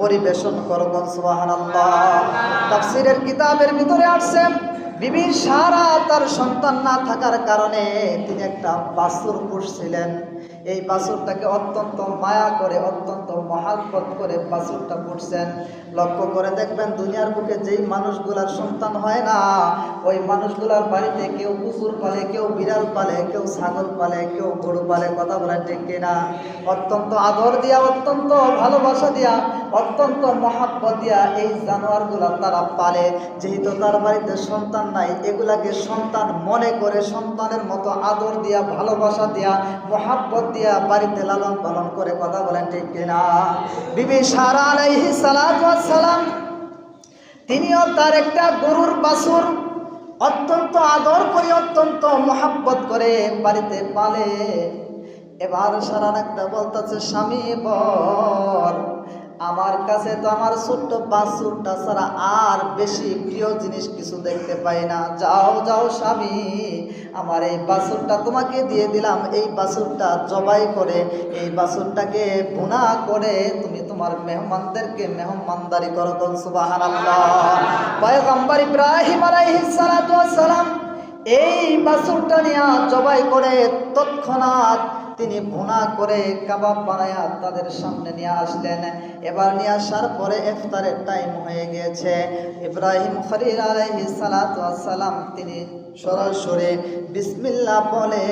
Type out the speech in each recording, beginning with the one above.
পরিবেশন করবেন, সুবহানাল্লাহ। তাফসীরের কিতাবের ভিতরে আসছেন বিবি সারা তার সন্তান না থাকার কারণে তিনি একটা বাসুর পুষছিলেন। এই বাসুরটাকে অত্যন্ত মায়া করে, অত্যন্ত মহাব্বত করে বাসুরটা পুষছেন। লক্ষ্য করে দেখবেন, দুনিয়ার বুকে যেই মানুষগুলার সন্তান হয় না, ওই মানুষগুলার বাড়িতে কেউ কুকুর পালে, কেউ বিড়াল পালে, কেউ ছাগল পালে, কেউ গরু পালে, কথা বলা ঠিক কিনা? অত্যন্ত আদর দিয়া, অত্যন্ত ভালোবাসা দিয়া অত্যন্ত মহাব্বত দিয়া এই জানোয়ারগুলা তারা পালে। যেহেতু তার বাড়িতে সন্তান নাই, এগুলাকে সন্তান মনে করে, সন্তানের মতো আদর দিয়া, ভালোবাসা দিয়া, মহাব্বত দিয়া বাড়িতে লালন পালন করে কথা বলেন ঠিক কিনা? বিবি সারা আলাইহি সালাম তিনিও তার একটা গরুর বাছুর অত্যন্ত আদর করে, অত্যন্ত মহাব্বত করে বাড়িতে পালে। এবার সারা একটা বলতেছে, স্বামী বল আমার কাছে তো আমার ছোট্ট বাছুরটা ছাড়া আর বেশি প্রিয় জিনিস কিছু দেখতে পাই না। যাও যাও স্বামী, আমার এই বাছুরটা তোমাকে দিয়ে দিলাম। এই বাছুরটা জবাই করে, এই বাছুরটাকে বোনা করে তুমি তোমার মেহমানদেরকে মেহমানদারি করো সালাম এই বাছুরটা নিয়ে জবাই করে তৎক্ষণাৎ তিনি ভুনা করে কাবাব বানায়া তাদের সামনে নিয়ে আসলেন। এবার নিয়ে আসার পরে ইফতারের টাইম হয়ে গিয়েছে ইব্রাহিম খলিল আলাইহিস সালাতু ওয়াস সালাম তিনি সরাসরি বিসমিল্লাহ বলে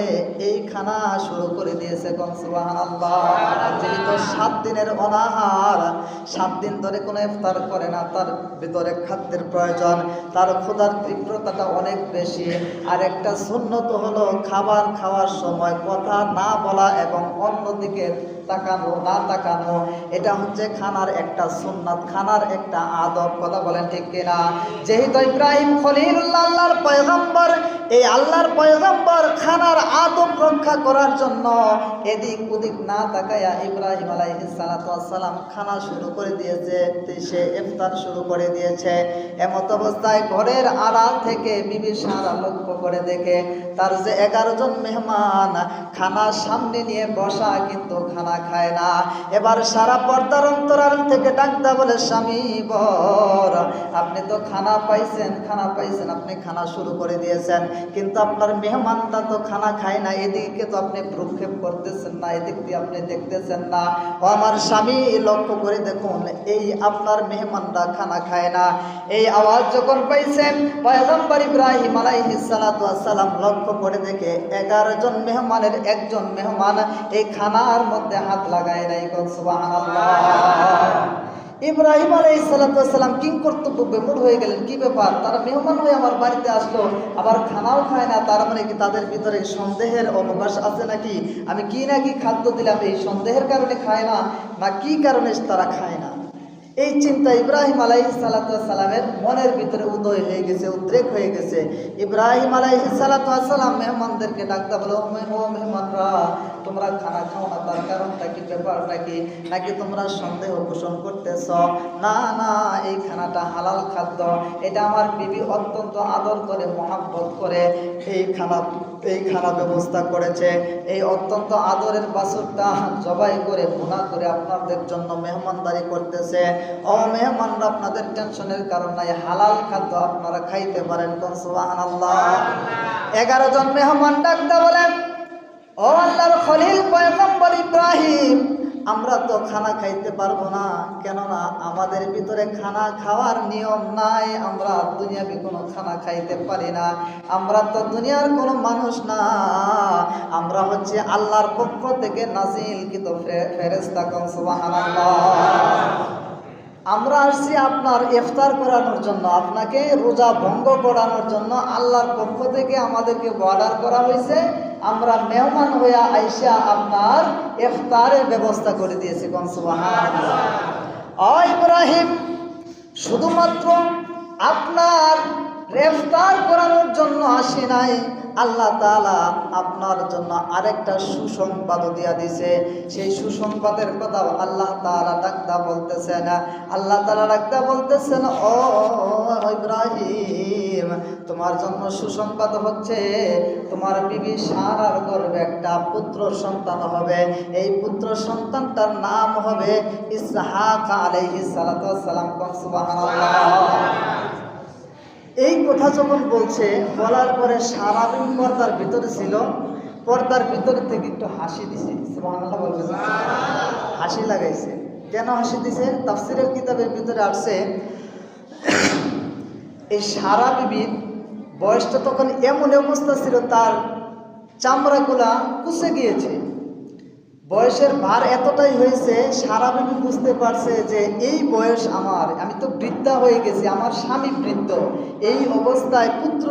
এই খানা শুরু করে দিয়েছে সাত দিনের অনাহার, সাত দিন ধরে কোনো ইফতার করে না, তার ভিতরে খাদ্যের প্রয়োজন, তার ক্ষুধার তীব্রতাটা অনেক বেশি। আর একটা সুন্নত হলো খাবার খাওয়ার সময় কথা না বলা এবং অন্যদিকে তাকানো না তাকানো, এটা হচ্ছে খানার একটা সুন্নাত, খানার একটা আদব, কথা বলেন ঠিক কিনা? যেহেতু ইব্রাহিম খলিলুল্লাহ আল্লাহর পয়গম্বর, এই আল্লাহর পয়গম্বর খানার আদব রক্ষা করার জন্য এদিক ওদিক না তাকায়া ইব্রাহিম আলাইহিস সালাতু খানা শুরু করে দিয়েছে, সে ইফতার শুরু করে দিয়েছে। এমত অবস্থায় ঘরের আড়াল থেকে বিবি সারা লক্ষ্য করে দেখে তার যে এগারো জন মেহমান, খানা সামনে নিয়ে বসা কিন্তু খানা খায় না। এবার সারা পর্দার অন্তরাল থেকে ডাকদা বলে, স্বামী বর, আপনি তো খানা পাইছেন খানা পাইছেন, আপনি খানা শুরু করে দিয়েছেন। কিন্তু আপনার মেহমানটা তো খানা খায় না, এদিকে তো আপনি প্রক্ষেপ করতেছেন না, এদিক দিয়ে আপনি দেখতেছেন না। ও আমার স্বামী, লক্ষ্য করে দেখুন, এই আপনার মেহমানরা খানা খায় না। এই আওয়াজ যখন পাইছেন, পয়গম্বর ইব্রাহিম আলাইহিস সালাম লক্ষ্য করে দেখে, এগারো জন মেহমানের একজন মেহমান এই খানার মধ্যে হাত লাগায় নাই ইব্রাহিম ওয়াস সালাম কিং কর্তব্য বেমুড হয়ে গেলেন, কি ব্যাপার? তারা মেহমান হয়ে আমার বাড়িতে আসলো, আবার খানাও খায় না, তার মানে কি তাদের ভিতরে সন্দেহের অবকাশ আছে নাকি? আমি কি না কি খাদ্য দিলাম, এই সন্দেহের কারণে খায় না না কি কারণে তারা খায় না? এই চিন্তা ইব্রাহিম আলাই সালামের মনের ভিতরে উদয় হয়ে গেছে, উদ্রেক হয়ে গেছে। ইব্রাহিম আলাই সালাম মেহমানদেরকে ডাকতে বলো "ও মেহ- ও মেহমানরা তোমরা খানা খাও না তার কারণটা কি ব্যাপারটা কি নাকি তোমরা সন্দেহ পোষণ করতেছ? না না এই খানাটা হালাল খাদ্য। এটা আমার বিবি অত্যন্ত আদর করে মহাব্বত করে এই খানা এই খানা ব্যবস্থা করেছে। এই অত্যন্ত আদরের বাসুরটা জবাই করে ভুনা করে আপনাদের জন্য মেহমানদারি করতেছে। ও মেহমানরা আপনাদের টেনশনের কারণ নাই হালাল খাদ্য আপনারা খাইতে পারেন। কোন সুবহানাল্লাহ। এগারো জন মেহমান ডাকতে বলেন। ও আল্লাহর খলিল পয়গম্বর ইব্রাহিম, আমরা তো খানা খাইতে পারব না, কেননা আমাদের ভিতরে খানা খাওয়ার নিয়ম নাই, আমরা দুনিয়াবি কোনো খানা খাইতে পারি না। আমরা তো দুনিয়ার কোনো মানুষ না, আমরা হচ্ছে আল্লাহর পক্ষ থেকে নাজিল কিন্তু ফেরেস্তা কন আমরা আসছি আপনার ইফতার করানোর জন্য, আপনাকে রোজা ভঙ্গ করানোর জন্য আল্লাহর পক্ষ থেকে আমাদেরকে অর্ডার করা হয়েছে। আমরা মেহমান হইয়া আইসা আপনার ইফতারের ব্যবস্থা করে দিয়েছি ইব্রাহিম শুধুমাত্র আপনার গ্রেফতার করানোর জন্য আসি নাই। আল্লাহ তালা আপনার জন্য আরেকটা সুসংবাদ দিয়া দিছে। সেই সুসংবাদের কথা আল্লাহ তাআলা ডাকদা বলতেছেন। আল্লাহ তাআলা ডাকদা বলতেছেন, ও ইব্রাহিম, তোমার জন্য সুসংবাদ হচ্ছে, তোমার বিবি সারার গর্ভে একটা পুত্র সন্তান হবে। এই পুত্র সন্তানটার নাম হবে ইসহাক ওয়াস সালাম। কোন সুবহানাল্লাহ। এই কথা যখন বলছে, বলার পরে সারাদিন পর্দার ভিতরে ছিল, পর্দার ভিতরে থেকে একটু হাসি দিছে? হাসি লাগাইছে কেন হাসি দিছে তাফসিরের কিতাবের ভিতরে আসছে, এই সারা বিবির বয়সটা তখন এমন অবস্থা ছিল, তার চামড়াগুলা কুচে গিয়েছে বয়সের ভার এতটাই হয়েছে, সারা বিবি বুঝতে পারছে যে এই বয়স আমার। আমি তো বৃদ্ধা হয়ে গেছি, আমার স্বামী বৃদ্ধ। এই অবস্থায় পুত্র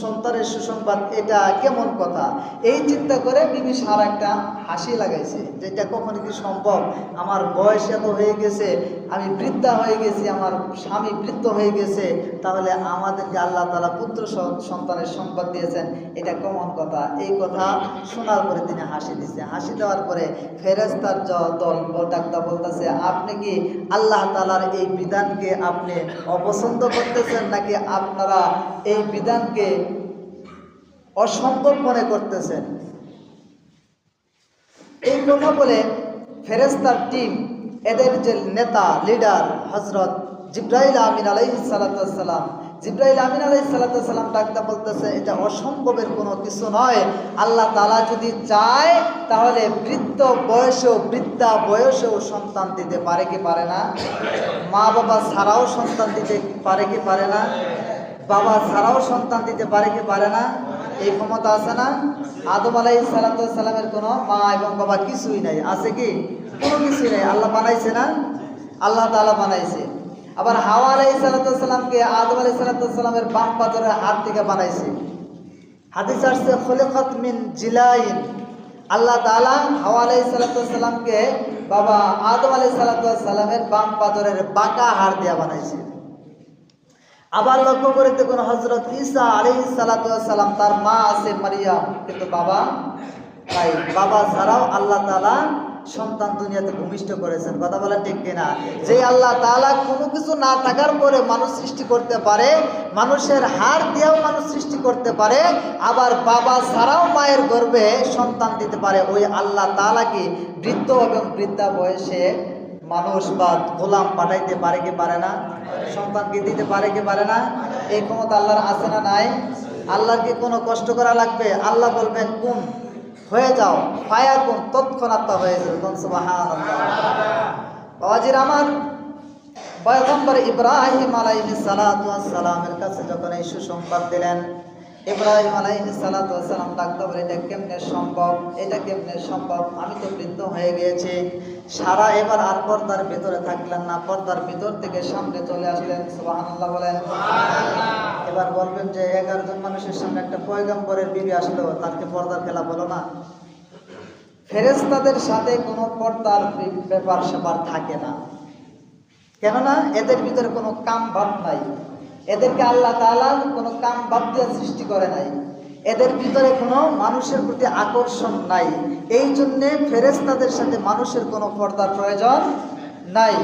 সন্তানের সুসংবাদ, এটা কেমন কথা? এই চিন্তা করে বিবি সারা একটা হাসি লাগাইছে, যে এটা কখনো কি সম্ভব? আমার বয়স এত হয়ে গেছে, আমি বৃদ্ধা হয়ে গেছি, আমার স্বামী বৃদ্ধ হয়ে গেছে, তাহলে আমাদেরকে আল্লাহ তালা পুত্র সন্তানের সংবাদ দিয়েছেন, এটা কেমন কথা? এই কথা শোনার পরে তিনি হাসি দিচ্ছে হাসি দেওয়ার পরে ফেরেস্তার দল ডাক্তার বলতেছে, আপনি কি আল্লাহ তালার এই বিধানকে আপনি অপছন্দ করতেছেন নাকি আপনারা এই বিধানকে অসম্ভব মনে করতেছেন? এই কথা বলে ফেরেস্তার টিম, এদের যে নেতা, লিডার হজরত জিব্রাইল আমিন আলাইহি জিব্রাইল আমিন আলাইহি সালাতাম ডাকতে বলতেছে, এটা অসম্ভবের কোনো কিছু নয়। আল্লাহ তালা যদি চায়, তাহলে বৃদ্ধ বয়সেও বৃদ্ধা বয়সেও সন্তান দিতে পারে কি পারে না? মা বাবা ছাড়াও সন্তান দিতে পারে কি পারে না? বাবা ছাড়াও সন্তান দিতে পারে কি পারে না? এই ক্ষমতা আছে না? আদম আলাই সালামের কোনো মা এবং বাবা কিছুই নাই। আছে কি? কোনো কিছুই নাই। আল্লাহ বানাইছে না? আল্লাহ তাআলা বানাইছে। আবার হাওয়া আলাই সালাতামকে আদম আলাই সালাতামের বাম পাথরের হাত থেকে বানাইছে। হাদিস আসছে, খলিকত মিন জিলাইন। আল্লাহ তাআলা হাওয়া আলাই সালাতামকে বাবা আদম আলাই সালাতামের বাম পাথরের বাঁকা হাড় দিয়া বানাইছে। আবার লক্ষ্য করে দেখুন হজরত ঈসা আলী সালাম, তার মা আছে মারিয়াম, কিন্তু বাবা তাই বাবা ছাড়াও আল্লাহ তালা সন্তান দুনিয়াতে ভূমিষ্ঠ করেছেন। কথা বলেন ঠিক কিনা? যে আল্লাহ তাআলা কোনো কিছু না থাকার পরে মানুষ সৃষ্টি করতে পারে, মানুষের হার দিয়েও মানুষ সৃষ্টি করতে পারে, আবার বাবা ছাড়াও মায়ের গর্ভে সন্তান দিতে পারে, ওই আল্লাহ তাআলা কি বৃদ্ধ এবং বৃদ্ধা বয়সে মানুষ বা গোলাম পাঠাইতে পারে কি পারে না? সন্তানকে দিতে পারে কি পারে না? এই ক্ষমতা আল্লাহর আছে না নাই? আল্লাহর কি কোনো কষ্ট করা লাগবে? আল্লাহ বলবেন কোন হয়ে যাও। ফায়া কোন তৎক্ষণাৎ তা হয়ে যাবে। বাবাজির আমার পয়গম্বর ইব্রাহিম আলাইহিস সালাতু ওয়াস সালামের কাছে যখন এই সুসংবাদ দিলেন, ইব্রাহিম আলাইহিস সালাতু ওয়াস সালাম ডাকতে বলে, এটা কেমনে সম্ভব? এটা কেমনে সম্ভব? আমি তো বৃদ্ধ হয়ে গিয়েছি। সারা এবার আর পর্দার ভিতরে থাকলেন না। পর্দার ভিতর থেকে সামনে চলে আসলেন। সুবহানাল্লাহ বলেন। এবার বলবেন যে এগারো জন মানুষের সামনে একটা পয়গম্বরের বিবি আসলো তাকে পর্দার খেলা বলো না। ফেরেস্তাদের সাথে কোনো পর্দার ব্যাপার স্যাপার থাকে না। কেননা এদের ভিতরে কোনো কাম ভাব নাই। এদেরকে আল্লাহ তাআলা কোনো কাম ভাব দিয়ে সৃষ্টি করে নাই। এদের ভিতরে কোনো মানুষের প্রতি আকর্ষণ নাই। এই জন্যে ফেরেস্তাদের সাথে মানুষের কোনো পর্দার প্রয়োজন নাই।